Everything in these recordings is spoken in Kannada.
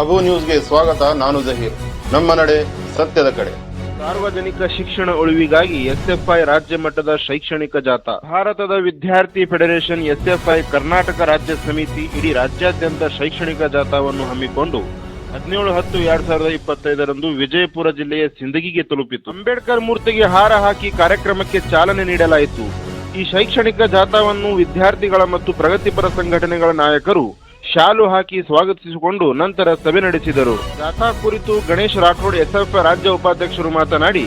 ಅಬು ನ್ಯೂಸ್ಗೆ ಸ್ವಾಗತ, ನಾನು ಜಹೀರ್. ನಮ್ಮ ನಡೆ ಸತ್ಯದ ಕಡೆ. ಸಾರ್ವಜನಿಕ ಶಿಕ್ಷಣ ಉಳಿವಿಗಾಗಿ ಎಸ್ಎಫ್ಐ ರಾಜ್ಯ ಮಟ್ಟದ ಶೈಕ್ಷಣಿಕ ಜಾಥಾ. ಭಾರತದ ವಿದ್ಯಾರ್ಥಿ ಫೆಡರೇಷನ್ ಎಸ್ಎಫ್ಐ ಕರ್ನಾಟಕ ರಾಜ್ಯ ಸಮಿತಿ ಇಡೀ ರಾಜ್ಯಾದ್ಯಂತ ಶೈಕ್ಷಣಿಕ ಜಾಥಾವನ್ನು ಹಮ್ಮಿಕೊಂಡು ಹದಿನೇಳು ಹತ್ತು ಎರಡ್ ಸಾವಿರದ ಇಪ್ಪತ್ತೈದರಂದು ವಿಜಯಪುರ ಜಿಲ್ಲೆಯ ಸಿಂದಗಿಗೆ ತಲುಪಿತು. ಅಂಬೇಡ್ಕರ್ ಮೂರ್ತಿಗೆ ಹಾರ ಹಾಕಿ ಕಾರ್ಯಕ್ರಮಕ್ಕೆ ಚಾಲನೆ ನೀಡಲಾಯಿತು. ಈ ಶೈಕ್ಷಣಿಕ ಜಾಥಾವನ್ನು ವಿದ್ಯಾರ್ಥಿಗಳ ಮತ್ತು ಪ್ರಗತಿಪರ ಸಂಘಟನೆಗಳ ನಾಯಕರು ಶಾಲು ಹಾಕಿ ಸ್ವಾಗತಿಸಿಕೊಂಡು ನಂತರ ಸಭೆ ನಡೆಸಿದರು. ಜಾಥಾ ಕುರಿತು ಗಣೇಶ್ ರಾಠೋಡ್ ಎಸ್ಎಫ್ಐ ರಾಜ್ಯ ಉಪಾಧ್ಯಕ್ಷರು ಮಾತನಾಡಿ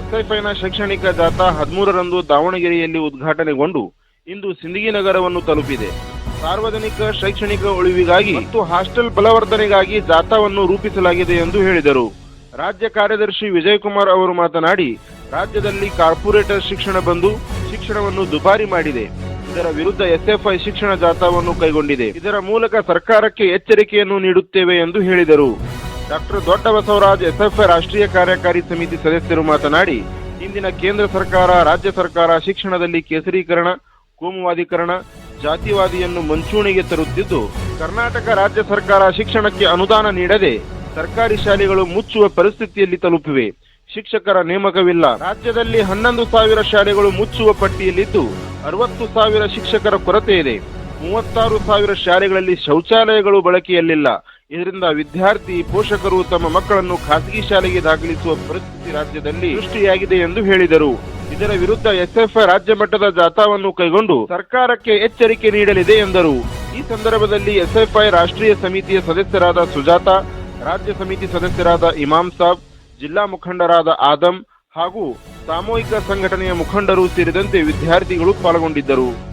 ಎಸ್ಎಫ್ಐನ ಶೈಕ್ಷಣಿಕ ಜಾಥಾ ಹದಿಮೂರರಂದು ದಾವಣಗೆರೆಯಲ್ಲಿ ಉದ್ಘಾಟನೆಗೊಂಡು ಇಂದು ಸಿಂದಗಿ ನಗರವನ್ನು ತಲುಪಿದೆ. ಸಾರ್ವಜನಿಕ ಶೈಕ್ಷಣಿಕ ಉಳಿವಿಗಾಗಿ ಮತ್ತು ಹಾಸ್ಟೆಲ್ ಬಲವರ್ಧನೆಗಾಗಿ ಜಾಥಾವನ್ನು ರೂಪಿಸಲಾಗಿದೆ ಎಂದು ಹೇಳಿದರು. ರಾಜ್ಯ ಕಾರ್ಯದರ್ಶಿ ವಿಜಯಕುಮಾರ್ ಅವರು ಮಾತನಾಡಿ, ರಾಜ್ಯದಲ್ಲಿ ಕಾರ್ಪೊರೇಟರ್ ಶಿಕ್ಷಣ ಬಂದು ಶಿಕ್ಷಣವನ್ನು ದುಬಾರಿ ಮಾಡಿದೆ. ಇದರ ವಿರುದ್ಧ ಎಸ್ಎಫ್ಐ ಶಿಕ್ಷಣ ಜಾಥಾವನ್ನು ಕೈಗೊಂಡಿದೆ. ಇದರ ಮೂಲಕ ಸರ್ಕಾರಕ್ಕೆ ಎಚ್ಚರಿಕೆಯನ್ನು ನೀಡುತ್ತೇವೆ ಎಂದು ಹೇಳಿದರು. ಡಾಕ್ಟರ್ ದೊಡ್ಡ ಬಸವರಾಜ್ ಎಸ್ಎಫ್ಐ ರಾಷ್ಟ್ರೀಯ ಕಾರ್ಯಕಾರಿ ಸಮಿತಿ ಸದಸ್ಯರು ಮಾತನಾಡಿ, ಇಂದಿನ ಕೇಂದ್ರ ಸರ್ಕಾರ, ರಾಜ್ಯ ಸರ್ಕಾರ ಶಿಕ್ಷಣದಲ್ಲಿ ಕೇಸರೀಕರಣ, ಕೋಮುವಾದೀಕರಣ, ಜಾತಿವಾದಿಯನ್ನು ಮುಂಚೂಣಿಗೆ ತರುತ್ತಿದ್ದು, ಕರ್ನಾಟಕ ರಾಜ್ಯ ಸರ್ಕಾರ ಶಿಕ್ಷಣಕ್ಕೆ ಅನುದಾನ ನೀಡದೆ ಸರ್ಕಾರಿ ಶಾಲೆಗಳು ಮುಚ್ಚುವ ಪರಿಸ್ಥಿತಿಯಲ್ಲಿ ತಲುಪಿವೆ. ಶಿಕ್ಷಕರ ನೇಮಕವಿಲ್ಲ. ರಾಜ್ಯದಲ್ಲಿ ಹನ್ನೊಂದು ಸಾವಿರ ಶಾಲೆಗಳು ಮುಚ್ಚುವ ಪಟ್ಟಿಯಲ್ಲಿದ್ದು ಅರವತ್ತು ಸಾವಿರ ಶಿಕ್ಷಕರ ಕೊರತೆ ಇದೆ. ಮೂವತ್ತಾರು ಸಾವಿರ ಶಾಲೆಗಳಲ್ಲಿ ಶೌಚಾಲಯಗಳು ಬಳಕೆಯಲ್ಲಿಲ್ಲ. ಇದರಿಂದ ವಿದ್ಯಾರ್ಥಿ, ಪೋಷಕರು ತಮ್ಮ ಮಕ್ಕಳನ್ನು ಖಾಸಗಿ ಶಾಲೆಗೆ ದಾಖಲಿಸುವ ಪರಿಸ್ಥಿತಿ ರಾಜ್ಯದಲ್ಲಿ ಸೃಷ್ಟಿಯಾಗಿದೆ ಎಂದು ಹೇಳಿದರು. ಇದರ ವಿರುದ್ಧ ಎಸ್ಎಫ್ಐ ರಾಜ್ಯ ಮಟ್ಟದ ಜಾಥಾವನ್ನು ಕೈಗೊಂಡು ಸರ್ಕಾರಕ್ಕೆ ಎಚ್ಚರಿಕೆ ನೀಡಲಿದೆ ಎಂದರು. ಈ ಸಂದರ್ಭದಲ್ಲಿ ಎಸ್ಎಫ್ಐ ರಾಷ್ಟ್ರೀಯ ಸಮಿತಿಯ ಸದಸ್ಯರಾದ ಸುಜಾತ, ರಾಜ್ಯ ಸಮಿತಿ ಸದಸ್ಯರಾದ ಇಮಾಮ್ ಸಾಬ್, ಜಿಲ್ಲಾ ಮುಖಂಡರಾದ ಆದಮ್ ಹಾಗೂ ಸಾಮೂಹಿಕ ಸಂಘಟನೆಯ ಮುಖಂಡರು ಸೇರಿದಂತೆ ವಿದ್ಯಾರ್ಥಿಗಳು ಪಾಲ್ಗೊಂಡಿದ್ದರು.